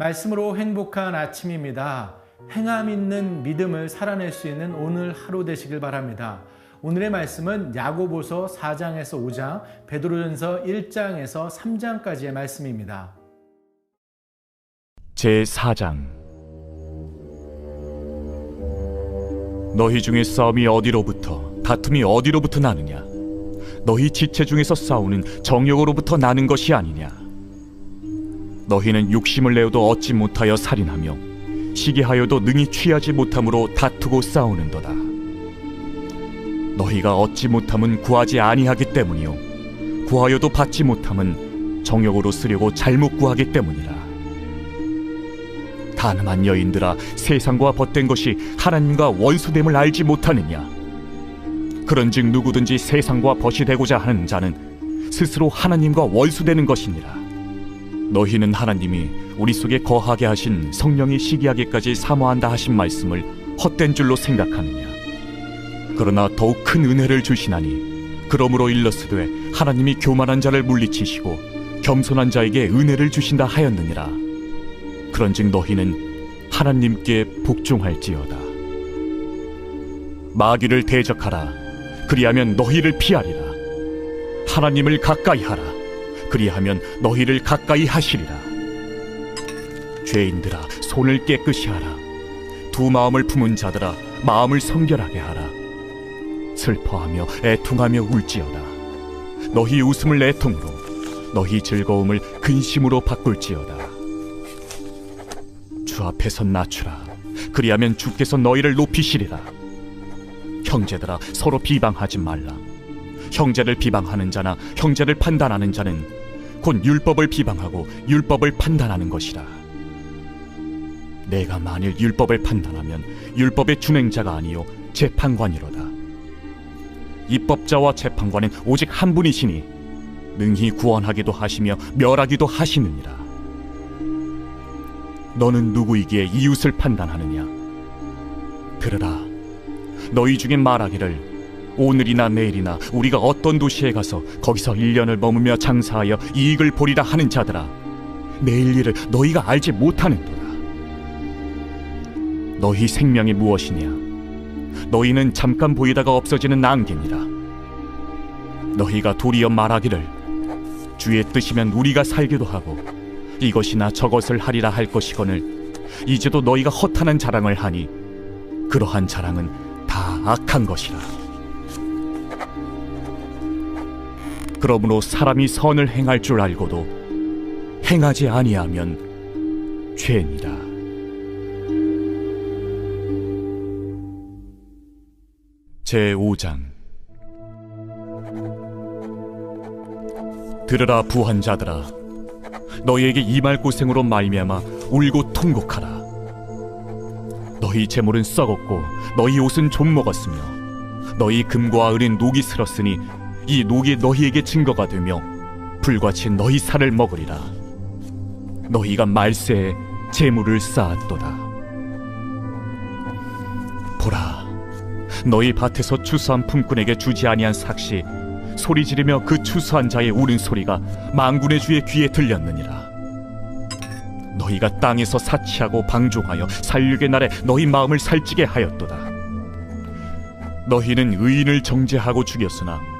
말씀으로 행복한 아침입니다. 행함 있는 믿음을 살아낼 수 있는 오늘 하루 되시길 바랍니다. 오늘의 말씀은 야고보서 4장에서 5장, 베드로전서 1장에서 3장까지의 말씀입니다. 제 4장 너희 중에 싸움이 어디로부터 다툼이 어디로부터 나느냐 너희 지체 중에서 싸우는 정욕으로부터 나는 것이 아니냐 너희는 욕심을 내어도 얻지 못하여 살인하며 시기하여도 능히 취하지 못함으로 다투고 싸우는도다. 너희가 얻지 못함은 구하지 아니하기 때문이요. 구하여도 받지 못함은 정욕으로 쓰려고 잘못 구하기 때문이라. 가늠한 여인들아 세상과 벗된 것이 하나님과 원수됨을 알지 못하느냐? 그런즉 누구든지 세상과 벗이 되고자 하는 자는 스스로 하나님과 원수되는 것이니라 너희는 하나님이 우리 속에 거하게 하신 성령이 시기하기까지 사모한다 하신 말씀을 헛된 줄로 생각하느냐 그러나 더욱 큰 은혜를 주시나니 그러므로 일러스되 하나님이 교만한 자를 물리치시고 겸손한 자에게 은혜를 주신다 하였느니라 그런즉 너희는 하나님께 복종할지어다. 마귀를 대적하라. 그리하면 너희를 피하리라. 하나님을 가까이 하라. 그리하면 너희를 가까이 하시리라. 죄인들아 손을 깨끗이 하라. 두 마음을 품은 자들아 마음을 성결하게 하라. 슬퍼하며 애통하며 울지어다. 너희 웃음을 애통으로 너희 즐거움을 근심으로 바꿀지어다. 주 앞에서 낮추라. 그리하면 주께서 너희를 높이시리라. 형제들아 서로 비방하지 말라. 형제를 비방하는 자나 형제를 판단하는 자는 곧 율법을 비방하고 율법을 판단하는 것이라. 내가 만일 율법을 판단하면 율법의 준행자가 아니요 재판관이로다. 입법자와 재판관은 오직 한 분이시니 능히 구원하기도 하시며 멸하기도 하시느니라. 너는 누구이기에 이웃을 판단하느냐? 들으라. 너희 중에 말하기를 오늘이나 내일이나 우리가 어떤 도시에 가서 거기서 1년을 머무며 장사하여 이익을 보리라 하는 자들아. 내일 일을 너희가 알지 못하는도다. 너희 생명이 무엇이냐? 너희는 잠깐 보이다가 없어지는 안개니라. 너희가 도리어 말하기를 주의 뜻이면 우리가 살기도 하고 이것이나 저것을 하리라 할 것이거늘 이제도 너희가 허탄한 자랑을 하니 그러한 자랑은 다 악한 것이라 그러므로 사람이 선을 행할 줄 알고도 행하지 아니하면 죄니라. 제 5장. 들으라 부한 자들아. 너희에게 이 말 고생으로 말미암아 울고 통곡하라. 너희 재물은 썩었고 너희 옷은 좀 먹었으며 너희 금과 은은 녹이 슬었으니 이 녹이 너희에게 증거가 되며 불같이 너희 살을 먹으리라. 너희가 말세에 재물을 쌓았도다. 보라, 너희 밭에서 추수한 품꾼에게 주지 아니한 삭시 소리 지르며 그 추수한 자의 우는 소리가 망군의 주의 귀에 들렸느니라. 너희가 땅에서 사치하고 방종하여 살육의 날에 너희 마음을 살찌게 하였도다. 너희는 의인을 정죄하고 죽였으나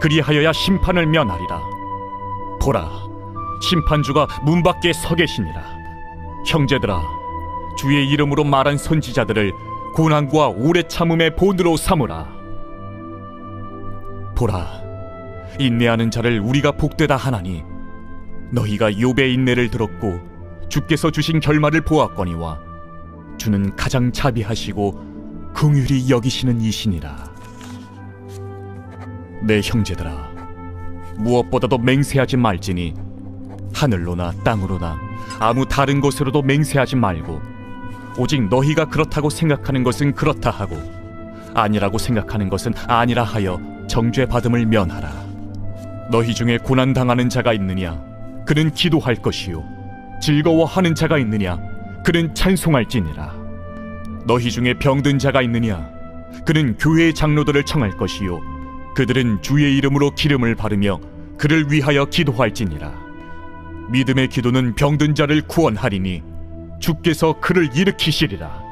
그리하여야 심판을 면하리라. 보라 심판주가 문 밖에 서 계시니라. 형제들아 주의 이름으로 말한 선지자들을 고난과 오래 참음의 본으로 삼으라. 보라 인내하는 자를 우리가 복되다 하나니 너희가 욥의 인내를 들었고 주께서 주신 결말을 보았거니와 주는 가장 자비하시고 긍휼히 여기시는 이시니라 내 형제들아 무엇보다도 맹세하지 말지니 하늘로나 땅으로나 아무 다른 것으로도 맹세하지 말고 오직 너희가 그렇다고 생각하는 것은 그렇다 하고 아니라고 생각하는 것은 아니라 하여 정죄 받음을 면하라. 너희 중에 고난 당하는 자가 있느냐? 그는 기도할 것이요. 즐거워하는 자가 있느냐? 그는 찬송할지니라. 너희 중에 병든 자가 있느냐? 그는 교회의 장로들을 청할 것이요. 그들은 주의 이름으로 기름을 바르며 그를 위하여 기도할지니라. 믿음의 기도는 병든 자를 구원하리니 주께서 그를 일으키시리라.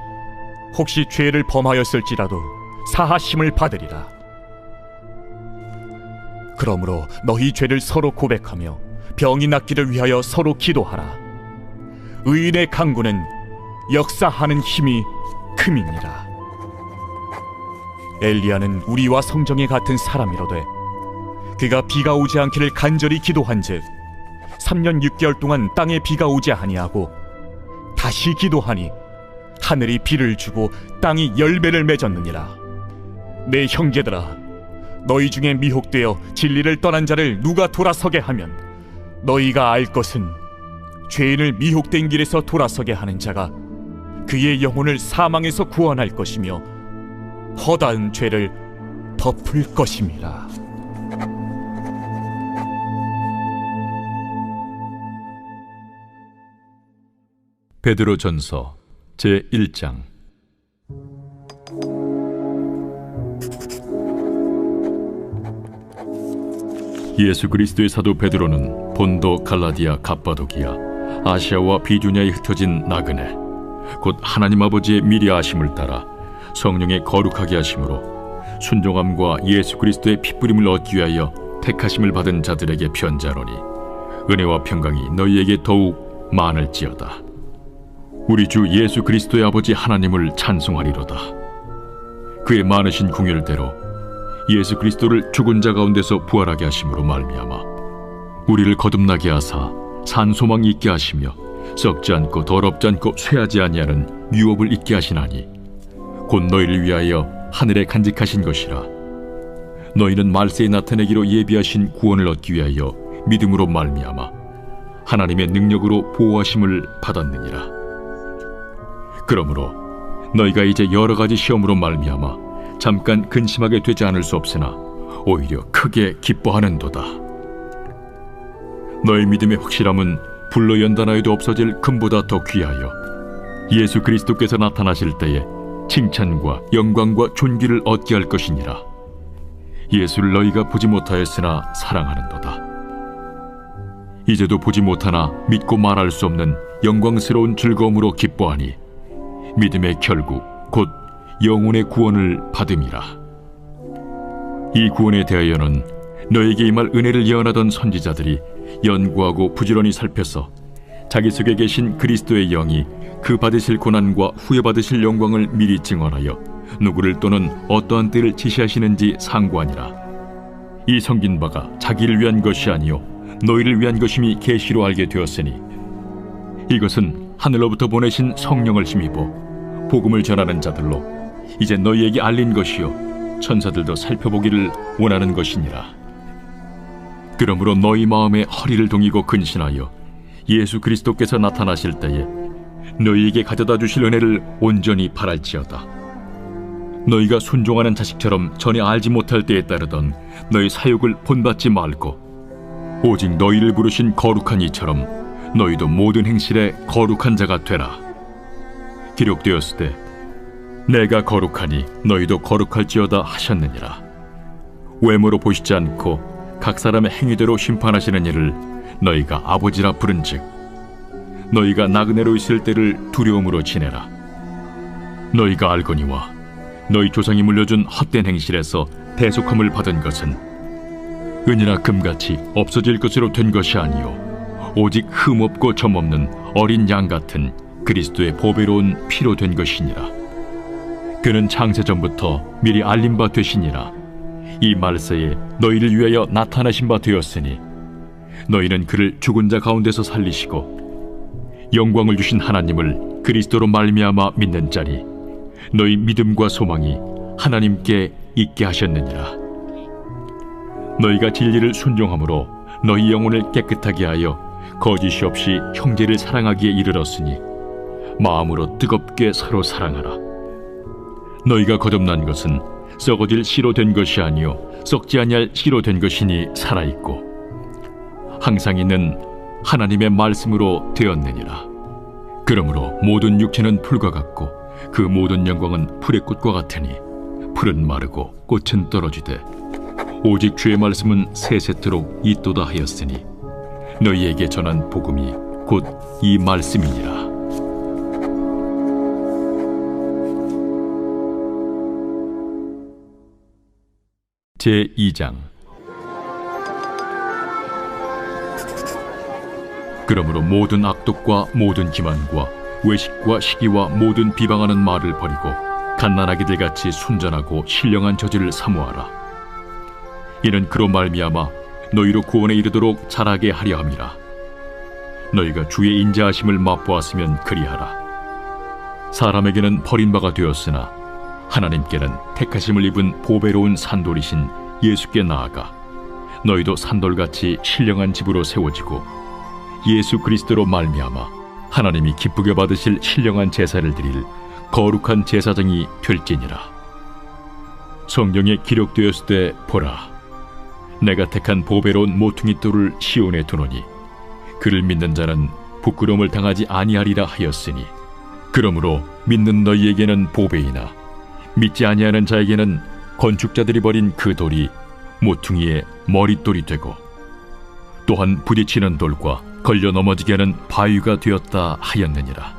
혹시 죄를 범하였을지라도 사하심을 받으리라. 그러므로 너희 죄를 서로 고백하며 병이 낫기를 위하여 서로 기도하라. 의인의 강구는 역사하는 힘이 큼이니라. 엘리야는 우리와 성정에 같은 사람이로되 그가 비가 오지 않기를 간절히 기도한즉 3년 6개월 동안 땅에 비가 오지 아니하고 다시 기도하니 하늘이 비를 주고 땅이 열매를 맺었느니라. 내 형제들아, 너희 중에 미혹되어 진리를 떠난 자를 누가 돌아서게 하면 너희가 알 것은 죄인을 미혹된 길에서 돌아서게 하는 자가 그의 영혼을 사망에서 구원할 것이며 허다한 죄를 덮을 것임이라. 베드로전서 제 1장 예수 그리스도의 사도 베드로는 본도 갈라디아 갑바도기아 아시아와 비주냐에 흩어진 나그네 곧 하나님 아버지의 미리 아심을 따라 성령의 거룩하게 하심으로 순종함과 예수 그리스도의 핏부림을 얻기 위하여 택하심을 받은 자들에게 편자로니 은혜와 평강이 너희에게 더욱 많을지어다. 우리 주 예수 그리스도의 아버지 하나님을 찬송하리로다. 그의 많으신 궁율대로 예수 그리스도를 죽은 자 가운데서 부활하게 하심으로 말미암아 우리를 거듭나게 하사 산 소망이 있게 하시며 썩지 않고 더럽지 않고 쇠하지 아니하는 유업을 있게 하시나니 곧 너희를 위하여 하늘에 간직하신 것이라 너희는 말세에 나타내기로 예비하신 구원을 얻기 위하여 믿음으로 말미암아 하나님의 능력으로 보호하심을 받았느니라 그러므로 너희가 이제 여러 가지 시험으로 말미암아 잠깐 근심하게 되지 않을 수 없으나 오히려 크게 기뻐하는도다. 너희 믿음의 확실함은 불로 연단하여도 없어질 금보다 더 귀하여 예수 그리스도께서 나타나실 때에 칭찬과 영광과 존귀를 얻게 할 것이니라. 예수를 너희가 보지 못하였으나 사랑하는도다. 이제도 보지 못하나 믿고 말할 수 없는 영광스러운 즐거움으로 기뻐하니 믿음의 결국 곧 영혼의 구원을 받음이라. 이 구원에 대하여는 너에게 임할 은혜를 예언하던 선지자들이 연구하고 부지런히 살펴서 자기 속에 계신 그리스도의 영이 그 받으실 고난과 후에 받으실 영광을 미리 증언하여 누구를 또는 어떠한 때를 지시하시는지 상관이라. 이 성긴 바가 자기를 위한 것이 아니요 너희를 위한 것임이 계시로 알게 되었으니 이것은 하늘로부터 보내신 성령을 힘입어 복음을 전하는 자들로 이제 너희에게 알린 것이요 천사들도 살펴보기를 원하는 것이니라. 그러므로 너희 마음에 허리를 동이고 근신하여 예수 그리스도께서 나타나실 때에 너희에게 가져다 주실 은혜를 온전히 바랄지어다. 너희가 순종하는 자식처럼 전에 알지 못할 때에 따르던 너희 사욕을 본받지 말고 오직 너희를 부르신 거룩한 이처럼 너희도 모든 행실에 거룩한 자가 되라. 기록되었을 때 내가 거룩하니 너희도 거룩할지어다 하셨느니라. 외모로 보시지 않고 각 사람의 행위대로 심판하시는 이를 너희가 아버지라 부른즉 너희가 나그네로 있을 때를 두려움으로 지내라. 너희가 알거니와 너희 조상이 물려준 헛된 행실에서 대속함을 받은 것은 은이나 금같이 없어질 것으로 된 것이 아니요 오직 흠없고 점없는 어린 양 같은 그리스도의 보배로운 피로 된 것이니라. 그는 창세 전부터 미리 알린 바 되시니라. 이 말세에 너희를 위하여 나타나신 바 되었으니 너희는 그를 죽은 자 가운데서 살리시고 영광을 주신 하나님을 그리스도로 말미암아 믿는 자리 너희 믿음과 소망이 하나님께 있게 하셨느니라 너희가 진리를 순종함으로 너희 영혼을 깨끗하게 하여 거짓이 없이 형제를 사랑하기에 이르렀으니 마음으로 뜨겁게 서로 사랑하라. 너희가 거듭난 것은 썩어질 씨로 된 것이 아니요 썩지 아니할 씨로 된 것이니 살아 있고 항상 있는 하나님의 말씀으로 되었느니라. 그러므로 모든 육체는 풀과 같고 그 모든 영광은 풀의 꽃과 같으니 풀은 마르고 꽃은 떨어지되 오직 주의 말씀은 세세토록 있도다 하였으니 너희에게 전한 복음이 곧 이 말씀이니라. 제 2장 그러므로 모든 악독과 모든 기만과 외식과 시기와 모든 비방하는 말을 버리고 갓난아기들 같이 순전하고 신령한 저지를 사모하라. 이는 그로 말미암아 너희로 구원에 이르도록 자라게 하려 함이라. 너희가 주의 인자하심을 맛보았으면 그리하라. 사람에게는 버림바가 되었으나 하나님께는 택하심을 입은 보배로운 산돌이신 예수께 나아가 너희도 산돌같이 신령한 집으로 세워지고 예수 그리스도로 말미암아 하나님이 기쁘게 받으실 신령한 제사를 드릴 거룩한 제사장이 될지니라. 성경에 기록되었을 때 보라 내가 택한 보배로운 모퉁이 돌을 시온에 두노니 그를 믿는 자는 부끄러움을 당하지 아니하리라 하였으니 그러므로 믿는 너희에게는 보배이나 믿지 아니하는 자에게는 건축자들이 버린 그 돌이 모퉁이의 머릿돌이 되고 또한 부딪히는 돌과 걸려 넘어지게 하는 바위가 되었다 하였느니라.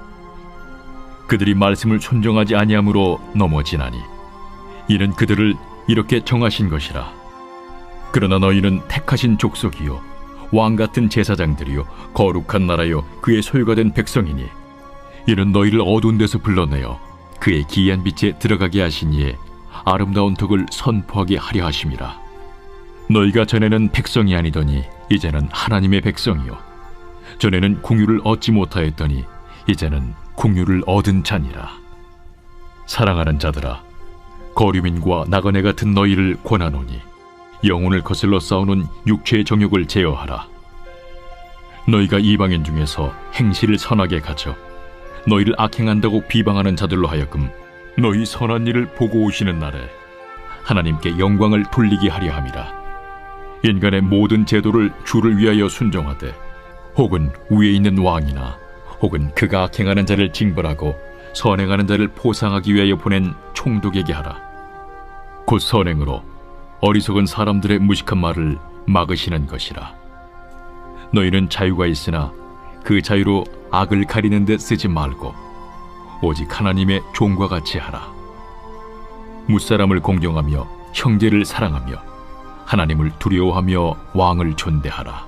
그들이 말씀을 순종하지 아니함으로 넘어지나니 이는 그들을 이렇게 정하신 것이라. 그러나 너희는 택하신 족속이요 왕 같은 제사장들이요 거룩한 나라요 그의 소유가 된 백성이니 이는 너희를 어두운 데서 불러내어 그의 기이한 빛에 들어가게 하시니에 아름다운 덕을 선포하게 하려 하심이라. 너희가 전에는 백성이 아니더니 이제는 하나님의 백성이요 전에는 궁유를 얻지 못하였더니 이제는 궁유를 얻은 자니라. 사랑하는 자들아 거류민과 나그네 같은 너희를 권하노니 영혼을 거슬러 싸우는 육체의 정욕을 제어하라. 너희가 이방인 중에서 행실을 선하게 가져 너희를 악행한다고 비방하는 자들로 하여금 너희 선한 일을 보고 오시는 날에 하나님께 영광을 돌리게 하려 함이라. 인간의 모든 제도를 주를 위하여 순종하되 혹은 위에 있는 왕이나 혹은 그가 악행하는 자를 징벌하고 선행하는 자를 보상하기 위하여 보낸 총독에게 하라. 곧 선행으로 어리석은 사람들의 무식한 말을 막으시는 것이라. 너희는 자유가 있으나 그 자유로 악을 가리는 데 쓰지 말고 오직 하나님의 종과 같이 하라. 무사람을 공경하며 형제를 사랑하며 하나님을 두려워하며 왕을 존대하라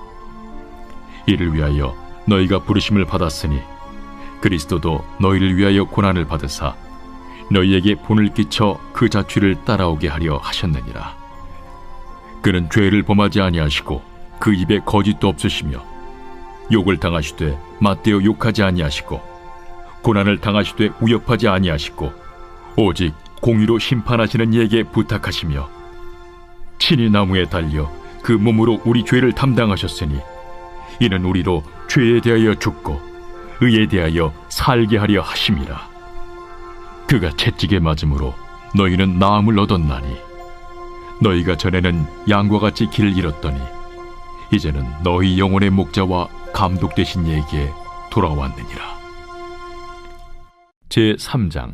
이를 위하여 너희가 부르심을 받았으니 그리스도도 너희를 위하여 고난을 받으사 너희에게 본을 끼쳐 그 자취를 따라오게 하려 하셨느니라. 그는 죄를 범하지 아니하시고 그 입에 거짓도 없으시며 욕을 당하시되 맞대어 욕하지 아니하시고 고난을 당하시되 위협하지 아니하시고 오직 공의로 심판하시는 이에게 부탁하시며 친히 나무에 달려 그 몸으로 우리 죄를 담당하셨으니 이는 우리로 죄에 대하여 죽고 의에 대하여 살게 하려 하심이라. 그가 채찍에 맞음으로 너희는 나음을 얻었나니 너희가 전에는 양과 같이 길을 잃었더니 이제는 너희 영혼의 목자와 감독 되신 이에게 돌아왔느니라. 제 3장.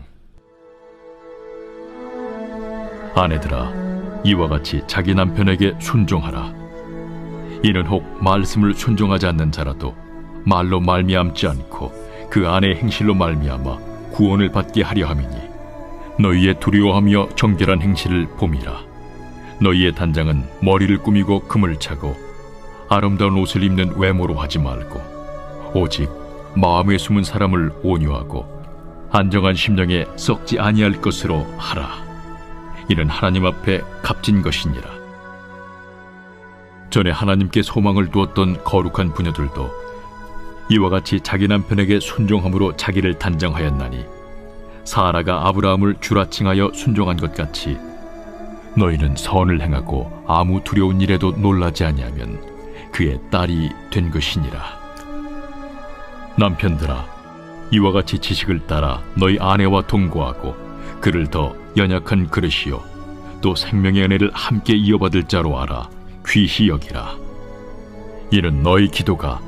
아내들아 이와 같이 자기 남편에게 순종하라 이는 혹 말씀을 순종하지 않는 자라도 말로 말미암지 않고 그 아내의 행실로 말미암아 구원을 받게 하려 함이니 너희의 두려워하며 정결한 행실을 봄이라 너희의 단장은 머리를 꾸미고 금을 차고 아름다운 옷을 입는 외모로 하지 말고 오직 마음에 숨은 사람을 온유하고 안정한 심령에 썩지 아니할 것으로 하라. 이는 하나님 앞에 값진 것이니라. 전에 하나님께 소망을 두었던 거룩한 부녀들도 이와 같이 자기 남편에게 순종함으로 자기를 단정하였나니 사라가 아브라함을 주라칭하여 순종한 것 같이 너희는 선을 행하고 아무 두려운 일에도 놀라지 아니하면 그의 딸이 된 것이니라. 남편들아 이와 같이 지식을 따라 너희 아내와 동거하고 그를 더 연약한 그릇이요 또 생명의 은혜를 함께 이어받을 자로 알아 귀시 여기라. 이는 너희 기도가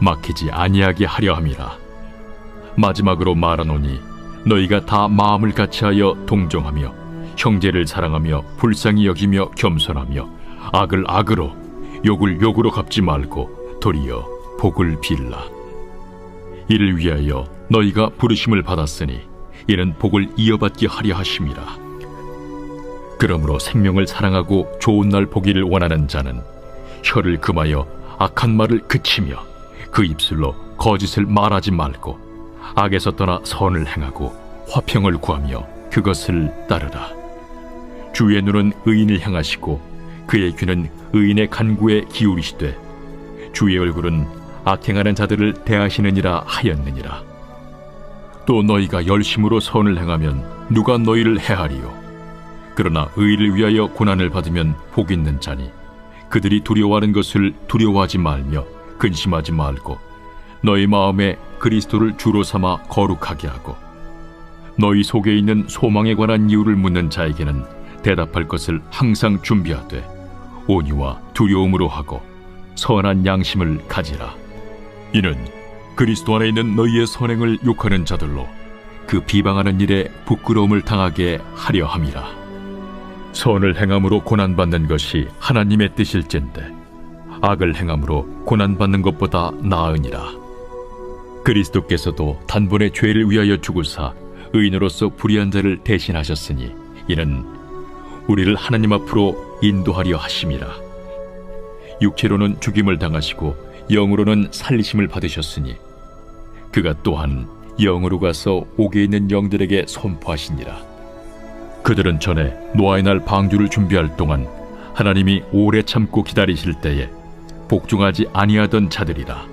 막히지 아니하게 하려 함이라. 마지막으로 말하노니 너희가 다 마음을 같이하여 동정하며 형제를 사랑하며 불쌍히 여기며 겸손하며 악을 악으로 욕을 욕으로 갚지 말고 도리어 복을 빌라. 이를 위하여 너희가 부르심을 받았으니 이는 복을 이어받게 하려 하심이라. 그러므로 생명을 사랑하고 좋은 날 보기를 원하는 자는 혀를 금하여 악한 말을 그치며 그 입술로 거짓을 말하지 말고 악에서 떠나 선을 행하고 화평을 구하며 그것을 따르라. 주의 눈은 의인을 향하시고 그의 귀는 의인의 간구에 기울이시되 주의 얼굴은 악행하는 자들을 대하시느니라 하였느니라. 또 너희가 열심으로 선을 행하면 누가 너희를 해하리요? 그러나 의를 위하여 고난을 받으면 복 있는 자니 그들이 두려워하는 것을 두려워하지 말며 근심하지 말고 너희 마음에 그리스도를 주로 삼아 거룩하게 하고 너희 속에 있는 소망에 관한 이유를 묻는 자에게는 대답할 것을 항상 준비하되 온유와 두려움으로 하고 선한 양심을 가지라. 이는 그리스도 안에 있는 너희의 선행을 욕하는 자들로 그 비방하는 일에 부끄러움을 당하게 하려 함이라. 선을 행함으로 고난받는 것이 하나님의 뜻일진데 악을 행함으로 고난받는 것보다 나으니라. 그리스도께서도 단번에 죄를 위하여 죽으사 의인으로서 불의한 자를 대신하셨으니 이는 우리를 하나님 앞으로 인도하려 하심이라. 육체로는 죽임을 당하시고 영으로는 살리심을 받으셨으니 그가 또한 영으로 가서 옥에 있는 영들에게 선포하시니라. 그들은 전에 노아의 날 방주를 준비할 동안 하나님이 오래 참고 기다리실 때에 복종하지 아니하던 자들이라.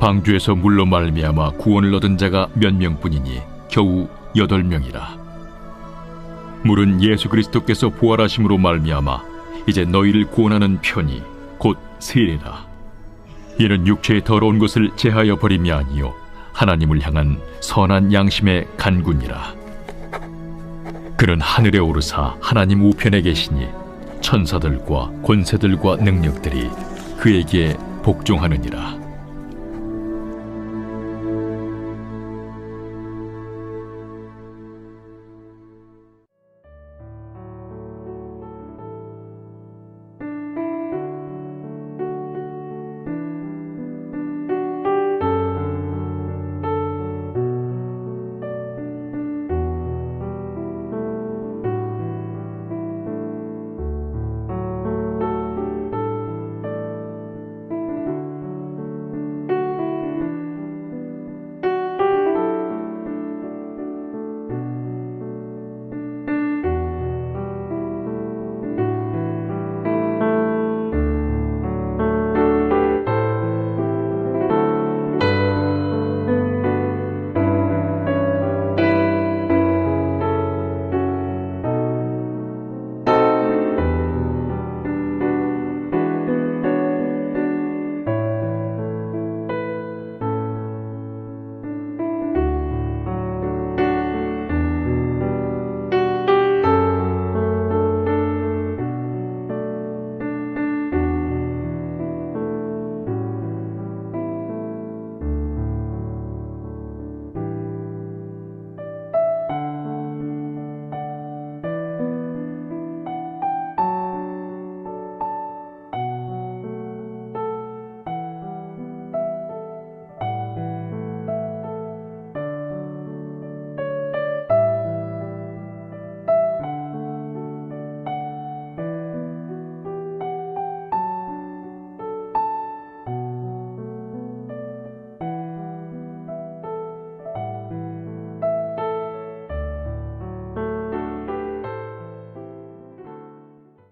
방주에서 물로 말미암아 구원을 얻은 자가 몇 명뿐이니 겨우 여덟 명이라. 물은 예수 그리스도께서 부활하심으로 말미암아 이제 너희를 구원하는 편이 곧 세례라. 이는 육체의 더러운 것을 제하여 버림이 아니요 하나님을 향한 선한 양심의 간군이라. 그는 하늘에 오르사 하나님 우편에 계시니 천사들과 권세들과 능력들이 그에게 복종하느니라.